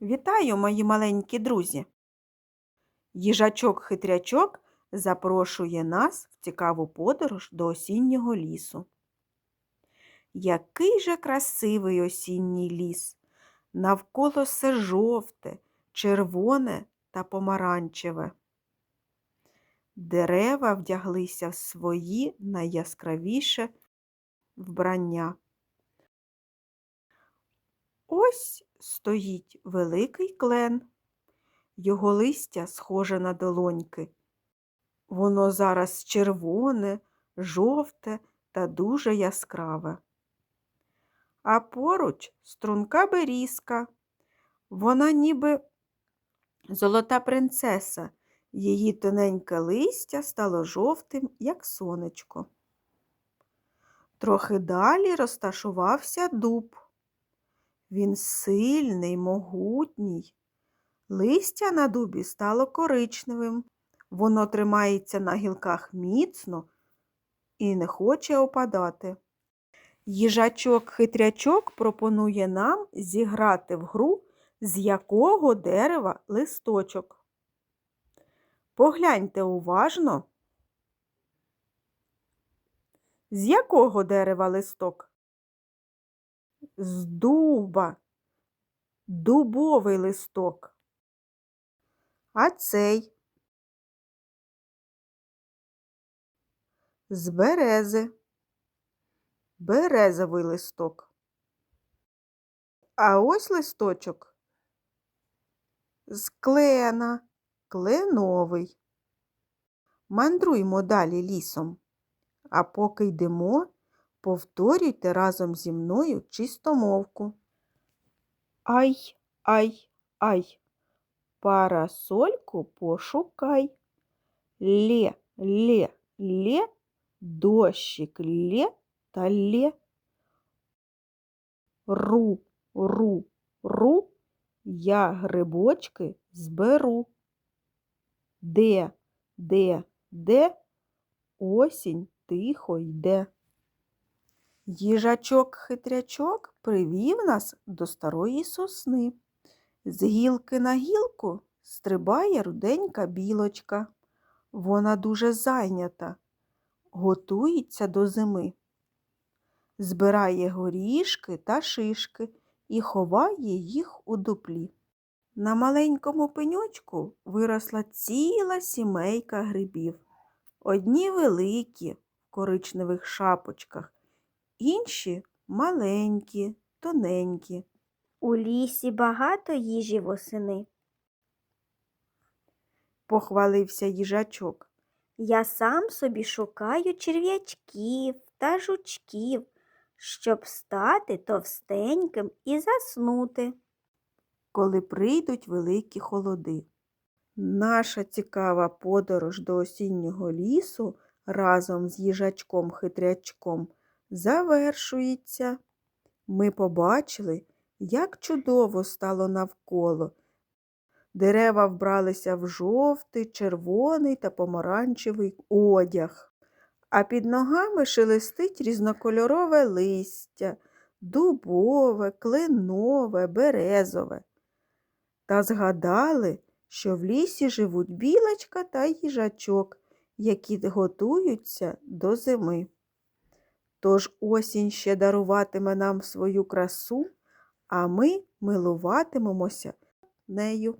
Вітаю, мої маленькі друзі! Їжачок-хитрячок запрошує нас в цікаву подорож до осіннього лісу. Який же красивий осінній ліс! Навколо все жовте, червоне та помаранчеве. Дерева вдяглися в свої найяскравіше вбрання. Ось стоїть великий клен. Його листя схоже на долоньки. Воно зараз червоне, жовте та дуже яскраве. А поруч струнка берізка. Вона ніби золота принцеса. Її тоненьке листя стало жовтим, як сонечко. Трохи далі розташувався дуб. Він сильний, могутній. Листя на дубі стало коричневим. Воно тримається на гілках міцно і не хоче опадати. Їжачок-хитрячок пропонує нам зіграти в гру, з якого дерева листочок. Погляньте уважно. З якого дерева листок? З дуба. Дубовий листок. А цей з берези. Березовий листок. А ось листочок з клена, кленовий. Мандруймо далі лісом. А поки йдемо, повторюйте разом зі мною чистомовку. Ай, ай, ай, парасольку пошукай. Лє, лє, лє, дощик лє та лє. Ру, ру, ру, я грибочки зберу. Де, де, де, осінь тихо йде. Їжачок-хитрячок привів нас до старої сосни. З гілки на гілку стрибає руденька білочка. Вона дуже зайнята, готується до зими. Збирає горішки та шишки і ховає їх у дуплі. На маленькому пеньочку виросла ціла сімейка грибів. Одні великі в коричневих шапочках, інші маленькі, тоненькі. У лісі багато їжі восени. Похвалився їжачок. Я сам собі шукаю черв'ячків та жучків, щоб стати товстеньким і заснути. Коли прийдуть великі холоди. Наша цікава подорож до осіннього лісу разом з їжачком-хитрячком завершується. Ми побачили, як чудово стало навколо. Дерева вбралися в жовтий, червоний та помаранчевий одяг, а під ногами шелестить різнокольорове листя, дубове, кленове, березове. Та згадали, що в лісі живуть білочка та їжачок, які готуються до зими. Тож осінь ще даруватиме нам свою красу, а ми милуватимемося нею.